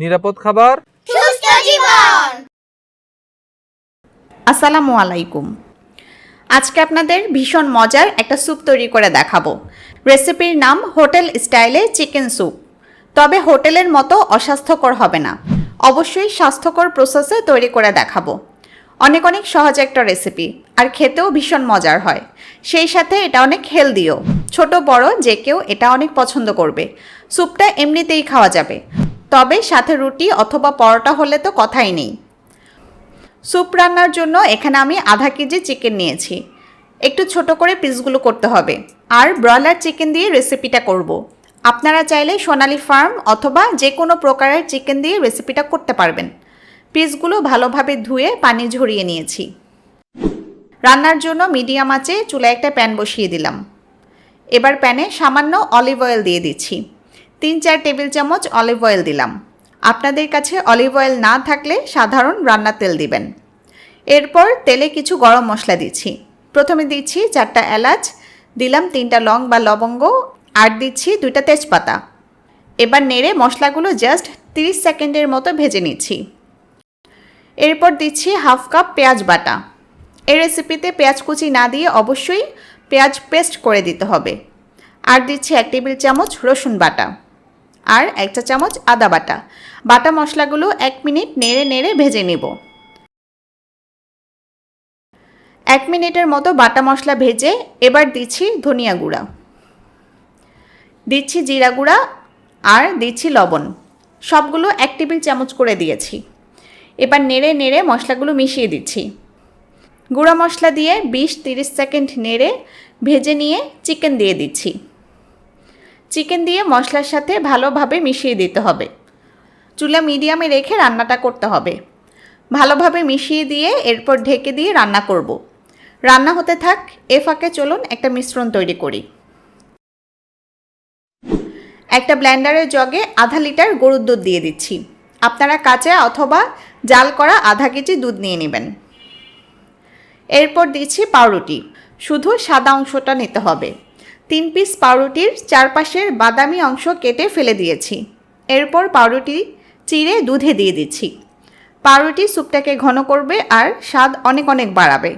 নিরাপদ খাবার। সুস্থ জীবন। আসসালামু আলাইকুম। আজকে আপনাদের ভীষণ মজার একটা স্যুপ তৈরি করে দেখাবো। রেসিপির নাম হোটেল স্টাইলে চিকেন স্যুপ। তবে হোটেলের মতো অস্বাস্থ্যকর হবে না। অবশ্যই স্বাস্থ্যকর প্রসেসে তৈরি করে দেখাবো। অনেক অনেক সহজ একটা রেসিপি আর খেতেও ভীষণ মজার হয়। সেই সাথে এটা অনেক হেলদিও ছোট বড় যে কেউ এটা অনেক পছন্দ করবে। স্যুপটা এমনিতেই খাওয়া যাবে। তবে সাথে রুটি অথবা পরোটা হলে তো কথাই নেই। স্যুপ রান্নার জন্য এখানে আমি আধা কেজি চিকেন নিয়েছি। একটু ছোট করে পিসগুলো করতে হবে। আর ব্রয়লার চিকেন দিয়ে রেসিপিটা করব। আপনারা চাইলে সোনালি ফার্ম অথবা যে কোনো প্রকারের চিকেন দিয়ে রেসিপিটা করতে পারবেন। পিসগুলো ভালোভাবে ধুয়ে পানি ঝরিয়ে নিয়েছি। রান্নার জন্য মিডিয়াম আঁচে চুলায় একটা প্যান বসিয়ে দিলাম। এবার প্যানে সামান্য অলিভ অয়েল দিয়ে দিচ্ছি। তিন চার টেবিল চামচ অলিভ অয়েল দিলাম। আপনাদের কাছে অলিভ অয়েল না থাকলে সাধারণ রান্নার তেল দিবেন। এরপর তেলে কিছু গরম মশলা দিচ্ছি। প্রথমে দিচ্ছি চারটা এলাচ, দিলাম তিনটা লং বা লবঙ্গ, আর দিচ্ছি দুইটা তেজপাতা। এবার নেড়ে মশলাগুলো জাস্ট 30 সেকেন্ডের মতো ভেজে নিচ্ছি। এরপর দিচ্ছি হাফ কাপ পেঁয়াজ বাটা। এই রেসিপিতে পেঁয়াজ কুচি না দিয়ে অবশ্যই পেঁয়াজ পেস্ট করে দিতে হবে। আর দিচ্ছি এক টেবিল চামচ রসুন বাটা। আর এক চা চামচ আদা বাটা। বাটা মশলাগুলো এক মিনিট নেড়ে নেড়ে ভেজে নেব। এক মিনিটের মতো বাটা মশলা ভেজে এবার দিচ্ছি ধনিয়া গুঁড়া। দিচ্ছি জিরা গুঁড়া আর দিচ্ছি লবণ। সবগুলো এক টেবিল চামচ করে দিয়েছি। এবার নেড়ে নেড়ে মশলাগুলো মিশিয়ে দিচ্ছি। গুঁড়া মশলা দিয়ে বিশ তিরিশ সেকেন্ড নেড়ে ভেজে নিয়ে চিকেন দিয়ে দিচ্ছি। চিকেন দিয়ে মশলার সাথে ভালোভাবে মিশিয়ে দিতে হবে। চুলা মিডিয়ামে রেখে রান্নাটা করতে হবে। ভালোভাবে মিশিয়ে দিয়ে এরপর ঢেকে দিয়ে রান্না করব। রান্না হতে থাক, এ ফাঁকে চলুন একটা মিশ্রণ তৈরি করি। একটা ব্ল্যান্ডারের জগে আধা লিটার গরুর দুধ দিয়ে দিচ্ছি। আপনারা কাঁচা অথবা জাল করা আধা কেজি দুধ নিয়ে নেবেন। এরপর দিচ্ছি পাউরুটি। শুধু সাদা অংশটা নিতে হবে। তিন পিস পাউরুটির চারপাশের বাদামি অংশ কেটে ফেলে দিয়েছি। এরপর পাউরুটি চিড়ে দুধে দিয়ে দিচ্ছি। পাউরুটি স্যুপটাকে ঘন করবে আর স্বাদ অনেক অনেক বাড়াবে।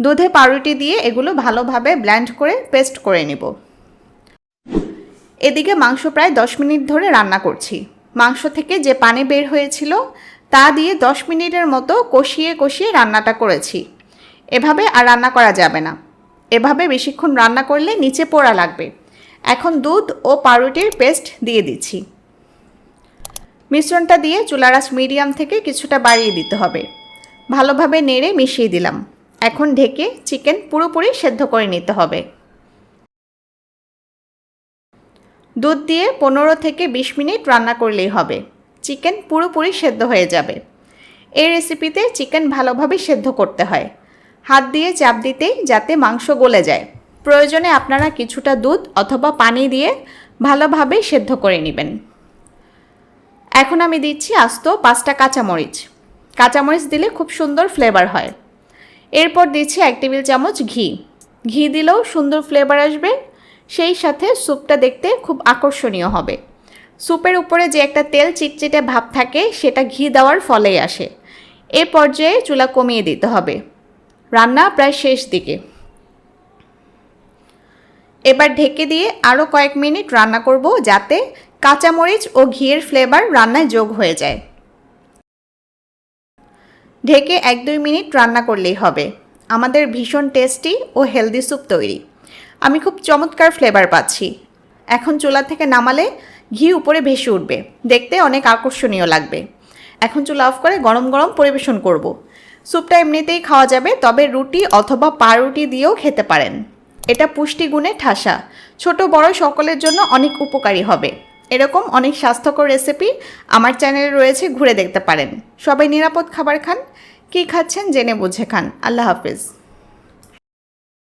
দুধে পাউরুটি দিয়ে এগুলো ভালোভাবে ব্ল্যান্ড করে পেস্ট করে নেব। এদিকে মাংস প্রায় দশ মিনিট ধরে রান্না করছি। মাংস থেকে যে পানি বের হয়েছিল, তা দিয়ে দশ মিনিটের মতো কষিয়ে কষিয়ে রান্নাটা করেছি। এভাবে আর রান্না করা যাবে না। এভাবে বেশিক্ষণ রান্না করলে নিচে পোড়া লাগবে। এখন দুধ ও পাউরুটির পেস্ট দিয়ে দিচ্ছি। মিশ্রণটা দিয়ে চুলারাস মিডিয়াম থেকে কিছুটা বাড়িয়ে দিতে হবে। ভালোভাবে নেড়ে মিশিয়ে দিলাম। এখন ঢেকে চিকেন পুরোপুরি সেদ্ধ করে নিতে হবে। দুধ দিয়ে পনেরো থেকে বিশ মিনিট রান্না করলেই হবে। চিকেন পুরোপুরি সেদ্ধ হয়ে যাবে। এই রেসিপিতে চিকেন ভালোভাবে সেদ্ধ করতে হয়। হাত দিয়ে চাপ দিতেই যাতে মাংস গলে যায়। প্রয়োজনে আপনারা কিছুটা দুধ অথবা পানি দিয়ে ভালোভাবে সেদ্ধ করে নেবেন। এখন আমি দিচ্ছি আস্ত পাঁচটা কাঁচামরিচ। কাঁচামরিচ দিলে খুব সুন্দর ফ্লেভার হয়। এরপর দিচ্ছি এক টেবিল চামচ ঘি। ঘি দিলেও সুন্দর ফ্লেভার আসবে। সেই সাথে স্যুপটা দেখতে খুব আকর্ষণীয় হবে। স্যুপের উপরে যে একটা তেল চিটচিটে ভাব থাকে, সেটা ঘি দেওয়ার ফলেই আসে। এ পর্যায়ে চুলা কমিয়ে দিতে হবে। রান্না প্রায় শেষ দিকে। এবার ঢেকে দিয়ে আরও কয়েক মিনিট রান্না করব যাতে কাঁচামরিচ ও ঘিয়ের ফ্লেভার রান্নায় যোগ হয়ে যায়। ঢেকে এক দুই মিনিট রান্না করলেই হবে। আমাদের ভীষণ টেস্টি ও হেলদি স্যুপ তৈরি। আমি খুব চমৎকার ফ্লেভার পাচ্ছি। এখন চুলা থেকে নামালে ঘি উপরে ভেসে উঠবে। দেখতে অনেক আকর্ষণীয় লাগবে। এখন চুলা অফ করে গরম গরম পরিবেশন করব। স্যুপটা এমনিতেই খাওয়া যাবে, তবে রুটি অথবা পাউরুটি দিয়েও খেতে পারেন। এটা পুষ্টিগুণে ঠাসা। ছোট বড় সকলের জন্য অনেক উপকারী হবে। এরকম অনেক স্বাস্থ্যকর রেসিপি আমার চ্যানেলে রয়েছে, ঘুরে দেখতে পারেন। সবাই নিরাপদ খাবার খান, কী খাচ্ছেন জেনে বুঝে খান। আল্লাহ হাফিজ।